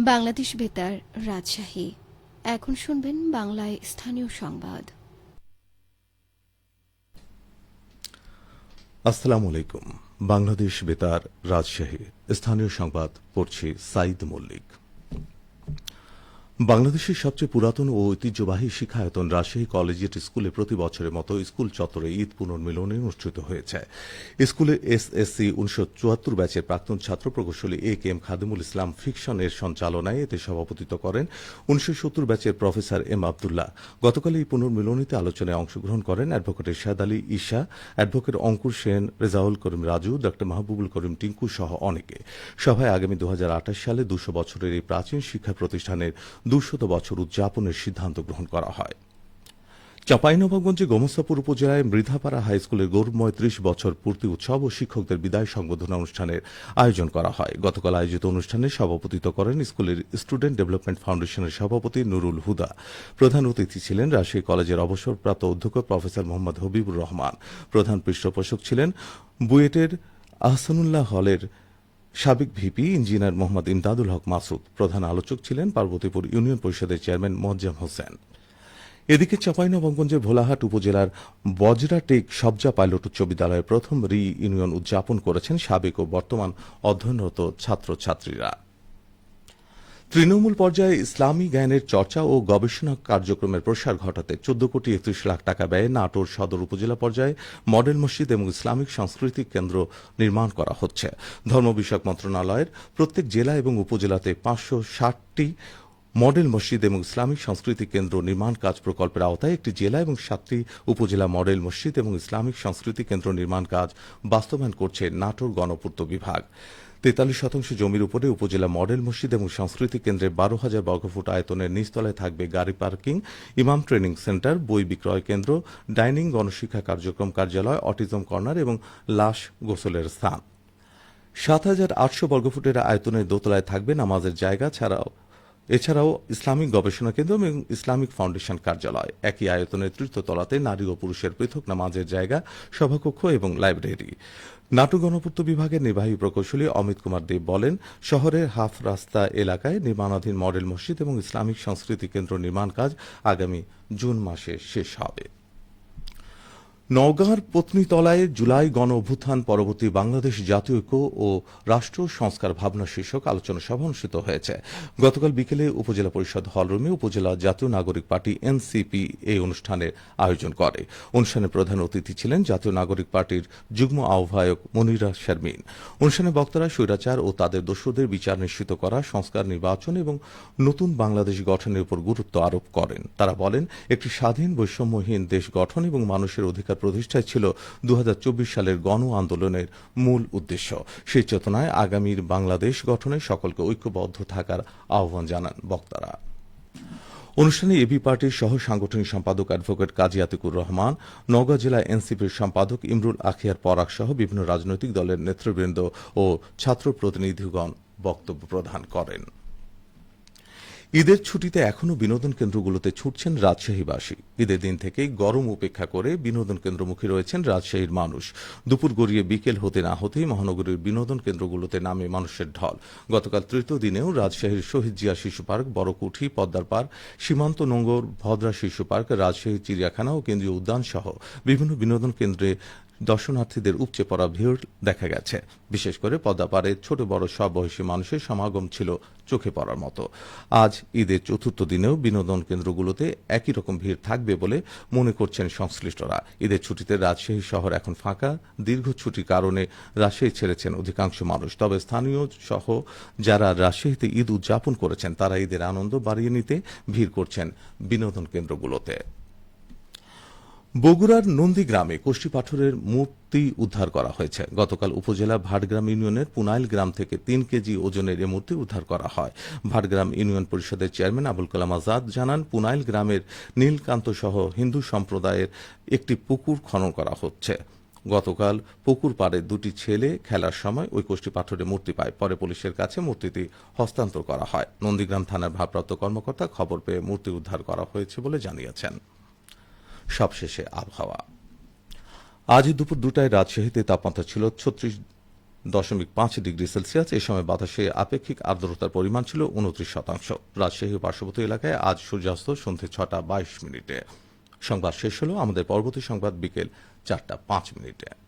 বাংলাদেশ বেতার, রাজশাহী। এখন শুনবেন বাংলায় স্থানীয় সংবাদ। আসসালামু আলাইকুম। বাংলাদেশ বেতার, রাজশাহী। স্থানীয় সংবাদ পড়ছে সাইদ মল্লিক। বাংলাদেশের সবচেয়ে পুরাতন ও ঐতিহ্যবাহী শিক্ষায়তন রাজশাহী কলেজিয়েট স্কুলে প্রতি বছরের মতো স্কুল চত্বরে ঈদ পুনর্মিলনী অনুষ্ঠিত হয়েছে। স্কুলে এসএসসি উনিশশো চুয়াত্তর ব্যাচের প্রাক্তন ছাত্র প্রকৌশলী A K M Khadimul Islam fiction এর সঞ্চালনায় এতে সভাপতিত্ব করেন উনিশশো সত্তর ব্যাচের প্রফেসর এম আবদুল্লাহ। গতকাল এই পুনর্মিলনীতে আলোচনায় অংশগ্রহণ করেন অ্যাডভোকেট এরশাদ আলী ঈশা, অ্যাডভোকেট অঙ্কুর সেন, রেজাউল করিম রাজু ড মাহবুবুল করিম টিঙ্কু সহ অনেকে। সভায় আগামী দু হাজার আঠাশ সালে দুশো বছরের এই প্রাচীন শিক্ষা প্রতিষ্ঠানের দুশত বছর উদযাপনের সিদ্ধান্ত গ্রহণ করা হয়। চাঁপাইনবাবগঞ্জে গোমস্তাপুর উপজেলায় মৃধাপাড়া হাইস্কুলের গৌরবময় ত্রিশ বছর পূর্তি উৎসব ও শিক্ষকদের বিদায় সংবর্ধনা অনুষ্ঠানের আয়োজন করা হয়। গতকাল আয়োজিত অনুষ্ঠানে সভাপতিত্ব করেন স্কুলের স্টুডেন্ট ডেভেলপমেন্ট ফাউন্ডেশনের সভাপতি নুরুল হুদা। প্রধান অতিথি ছিলেন রাজশাহী কলেজের অবসরপ্রাপ্ত অধ্যক্ষ প্রফেসর মোহাম্মদ হবিবুর রহমান। প্রধান পৃষ্ঠপোষক ছিলেন বুয়েটের আহসানুল্লাহ হলের সাবেক ভিপি ইঞ্জিনিয়ার মোহাম্মদ ইমদাদুল হক মাসুদ, প্রধান আলোচক ছিলেন পার্বতীপুর ইউনিয়ন পরিষদের চেয়ারম্যান মোয়াজ্জাম হোসেন। এদিকে চাঁপাইনবাবগঞ্জের ভোলাহাট উপজেলার বজরাটেক সবজা পাইলট উচ্চ বিদ্যালয়ের প্রথম রি ইউনিয়ন উদযাপন করেছেন সাবেক ও বর্তমান অধ্যয়নরত ছাত্রছাত্রীরা। তৃণমূল পর্যায়ে ইসলামী জ্ঞানের চর্চা ও গবেষণা কার্যক্রমের প্রসার ঘটাতে চোদ্দ কোটি একত্রিশ লাখ টাকা ব্যয়ে নাটোর সদর উপজেলা পর্যায়ে মডেল মসজিদ এবং ইসলামিক সাংস্কৃতিক কেন্দ্র নির্মাণ করা হচ্ছে। ধর্ম বিষয়ক মন্ত্রণালয়ের প্রত্যেক জেলা এবং উপজেলাতে পাঁচশো ষাটটি মডেল মসজিদ এবং ইসলামিক সাংস্কৃতিক কেন্দ্র নির্মাণ কাজ প্রকল্পের আওতায় একটি জেলা এবং সাতটি উপজেলা মডেল মসজিদ এবং ইসলামিক সাংস্কৃতিক কেন্দ্র নির্মাণ কাজ বাস্তবায়ন করছে নাটোর গণপূর্ত বিভাগ। তেতাল্লিশ শতাংশ জমির উপরে উপজেলা মডেল মসজিদ এবং সাংস্কৃতিক কেন্দ্রে বারো হাজার বর্গফুট আয়তনের নিচতলায় থাকবে গাড়ি পার্কিং, ইমাম ট্রেনিং সেন্টার, বই বিক্রয় কেন্দ্র, ডাইনিং গণশিক্ষা কার্যক্রম কার্যালয়, অটিজম কর্নার এবং লাশ গোসলের স্থান। সাত হাজার আটশো বর্গফুটের আয়তনের দোতলায় থাকবে নামাজের জায়গা, ছাড়াও এছাড়াও ইসলামিক গবেষণা কেন্দ্র এবং ইসলামিক ফাউন্ডেশন কার্যালয় একই আয়তনের তৃতীয় তলাতে নারী ও পুরুষের পৃথক নামাজের জায়গা, সভাকক্ষ এবং লাইব্রেরি। নাটক গণপূর্ত বিভাগের নির্বাহী প্রকৌশলী অমিত কুমার দেব বলেন, শহরের হাফ রাস্তা এলাকায় নির্মাণাধীন মডেল মসজিদ এবং ইসলামিক সংস্কৃতি কেন্দ্র নির্মাণ কাজ আগামী জুন মাসে শেষ হবে। নওগাঁর পত্নীতলায় জুলাই গণ অভ্যুত্থান পরবর্তী বাংলাদেশ জাতীয় ঐক্য ও রাষ্ট্র সংস্কার ভাবনা শীর্ষক আলোচনা সভা অনুষ্ঠিত হয়েছে। গতকাল বিকেলে উপজেলা পরিষদ হলরুমে উপজেলা জাতীয় নাগরিক পার্টি এনসিপি এই অনুষ্ঠানের আয়োজন করে। অনুষ্ঠানে প্রধান অতিথি ছিলেন জাতীয় নাগরিক পার্টির যুগ্ম আহ্বায়ক মনিরা শারমিন। অনুষ্ঠানে বক্তারা স্বৈরাচার ও তাদের দোষদের বিচার নিশ্চিত করা, সংস্কার নির্বাচন এবং নতুন বাংলাদেশ গঠনের উপর গুরুত্ব আরোপ করেন। তারা বলেন, একটি স্বাধীন বৈষম্যহীন দেশ গঠন এবং মানুষের অধিকার প্রতিষ্ঠায় ছিল দু হাজার চব্বিশ সালের গণ আন্দোলনের মূল উদ্দেশ্য। সেই চেতনায় আগামীর বাংলাদেশ গঠনে সকলকে ঐক্যবদ্ধ থাকার আহ্বান জানান বক্তারা। অনুষ্ঠানে এবি পার্টির সহ সাংগঠনিক সম্পাদক অ্যাডভোকেট কাজী আতিকুর রহমান, নওগাঁ জেলা এনসিপির সম্পাদক ইমরুল আখিয়ার পরাগ সহ বিভিন্ন রাজনৈতিক দলের নেতৃবৃন্দ ও ছাত্র প্রতিনিধিগণ বক্তব্য প্রদান করেন। ঈদের ছুটিতে এখনও বিনোদন কেন্দ্রগুলোতে ছুটছেন রাজশাহীবাসী। ঈদের দিন থেকেই গরম উপেক্ষা করে বিনোদন কেন্দ্রমুখী রয়েছেন রাজশাহীর মানুষ। দুপুর গড়িয়ে বিকেল হতে না হতেই মহানগরীর বিনোদন কেন্দ্রগুলোতে নামে মানুষের ঢল। গতকাল তৃতীয় দিনেও রাজশাহীর শহীদ জিয়া শিশু পার্ক, বড়কুঠি, পদ্মার পার্ক, সীমান্ত নোঙ্গর, ভদ্রা শিশু পার্ক, রাজশাহী, চিড়িয়াখানা ও কেন্দ্রীয় উদ্যান সহ বিভিন্ন বিনোদন কেন্দ্রে দর্শনার্থীদের উপচে পড়া ভিড় দেখা গেছে। বিশেষ করে পদ্মাপাড়ে ছোট বড় সব বয়সী মানুষের সমাগম ছিল চোখে পড়ার মতো। আজ ঈদের চতুর্থ দিনেও বিনোদন কেন্দ্রগুলোতে একই রকম ভিড় থাকবে বলে মনে করছেন সংশ্লিষ্টরা। ঈদের ছুটিতে রাজশাহী শহর এখন ফাঁকা। দীর্ঘ ছুটির কারণে রাজশাহী ছেড়েছেন অধিকাংশ মানুষ। তবে স্থানীয় সহ যারা রাজশাহীতে ঈদ উদযাপন করেছেন, তারা ঈদের আনন্দ বাড়িয়ে নিতে ভিড় করছেন বিনোদন কেন্দ্রগুলোতে। বগুড়ার নন্দীগ্রামে কোষ্ঠী পাথরের মূর্তি উদ্ধার করা হয়েছে। গতকাল উপজেলা ভাটগ্রাম ইউনিয়নের পুনাইল গ্রাম থেকে তিন কেজি ওজনের এ মূর্তি উদ্ধার করা হয়। ভাটগ্রাম ইউনিয়ন পরিষদের চেয়ারম্যান আবুল কালাম আজাদ জানান, পুনাইল গ্রামের নীলকান্ত সহ হিন্দু সম্প্রদায়ের একটি পুকুর খনন করা হচ্ছে। গতকাল পুকুর পাড়ে দুটি ছেলে খেলার সময় ওই কোষ্ঠী পাথরের মূর্তি পায়। পরে পুলিশের কাছে মূর্তিটি হস্তান্তর করা হয়। নন্দীগ্রাম থানার ভারপ্রাপ্ত কর্মকর্তা খবর পেয়ে মূর্তি উদ্ধার করা হয়েছে বলে জানিয়েছেন। সবশেষে আবহাওয়া। আজ দুপুর দুটায় রাজশাহীতে তাপমাত্রা ছিল ছত্রিশ দশমিক পাঁচ ডিগ্রি সেলসিয়াস। এ সময় বাতাসে আপেক্ষিক আর্দ্রতার পরিমাণ ছিল উনত্রিশ শতাংশ। রাজশাহী পার্শ্ববর্তী এলাকায় আজ সূর্যাস্ত সন্ধ্যে ছটা বাইশ মিনিটে। সংবাদ শেষ হল আমাদের পরবর্তী সংবাদ বিকেল চারটা পাঁচ মিনিটে।